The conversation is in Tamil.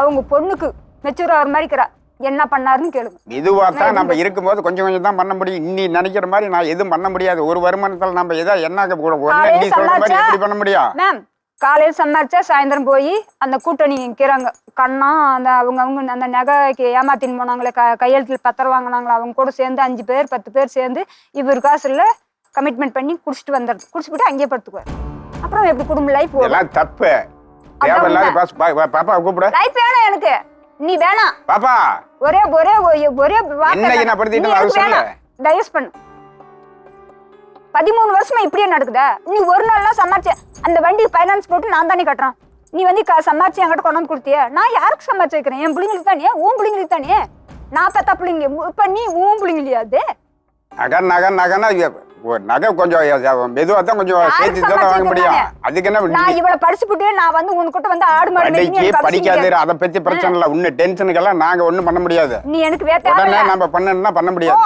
அவங்க பொண்ணுக்கு மெச்சூர் ஆகிற மாதிரி இருக்கிறா. என்ன பண்ணாருன்னு கேளுங்க. இதுவா தான் நம்ம இருக்கும்போது கொஞ்சம் கொஞ்சம் தான் பண்ண முடியும். இன்னி நினைக்கிற மாதிரி நான் எதுவும் பண்ண முடியாது. ஒரு வருமானத்துல நம்ம எதா என்ன கூட ஒண்ணு நீ சொல்ற மாதிரி எப்படி பண்ண முடியும்? மேம் காலையில் சம்பாரிச்சா சாயந்தரம் போய் அந்த கூட்டணி நிற்கிறாங்க கண்ணா அந்த அவங்க அவங்க அந்த நகைக்கு ஏமாத்தின்னு போனாங்களே. க கையெழுத்தில் பத்திரம் வாங்கினாங்களே. அவங்க கூட சேர்ந்து அஞ்சு பேர் பத்து பேர் சேர்ந்து இவர் காசுல கமிட்மெண்ட் பண்ணி குடிச்சிட்டு வந்துடுது குடிச்சுட்டு அங்கேயே படுத்துக்குவார். அப்புறம் எப்படி குடும்ப லைஃப் இதெல்லாம் தப்பு. தேவையில்லாத பாஸ் பா- பா- பாப்பா கூப்பிட. லைஃப் வேணாம் எனக்கு. நீ வேணாம். பாப்பா. ஒரே ஒரே ஒரே- வார்த்தை. நான் படுத்திட்டு அது சொல்லு. பண்ணு. பதிமூணு வருஷமா இப்படியே நடக்குதா? நீ ஒரு நாள்லாம் சம்பாரிச்ச அந்த வண்டி ஃபைனான்ஸ் போட்டு நான் தானே கட்டுறேன் நீ வந்து சம்பாரிச்சு என்கிட்ட கொண்டு வந்து கொடுத்திய? நான் யாருக்கு சம்பாரிச்சு வைக்கிறேன்? என் பிள்ளைங்களுக்கு தானே? உன் பிள்ளைங்களுக்கு தானே? நான் பெத்த பிள்ளைங்க. இப்ப நீ உன் பிள்ளைங்களையா அது? நகை நகை நகைன்னா இது ஒரு நகை கொஞ்சம் மெதுவா தான் கொஞ்சம் சேர்த்து தான் வாங்க முடியும்? அதுக்கு என்ன நான் இவ்வளவு படிச்சுப்புட்டு நான் வந்து உன்கிட்ட வந்து ஆடு மாடு அவசியம் படிக்காது. அதை பத்தி பிரச்சனை இல்லை. இன்னும் டென்ஷனுக்கெல்லாம் நாங்க ஒண்ணும் பண்ண முடியாது. நீ எனக்கு வே உடனே நம்ம பண்ணணும்னா பண்ண முடியாது.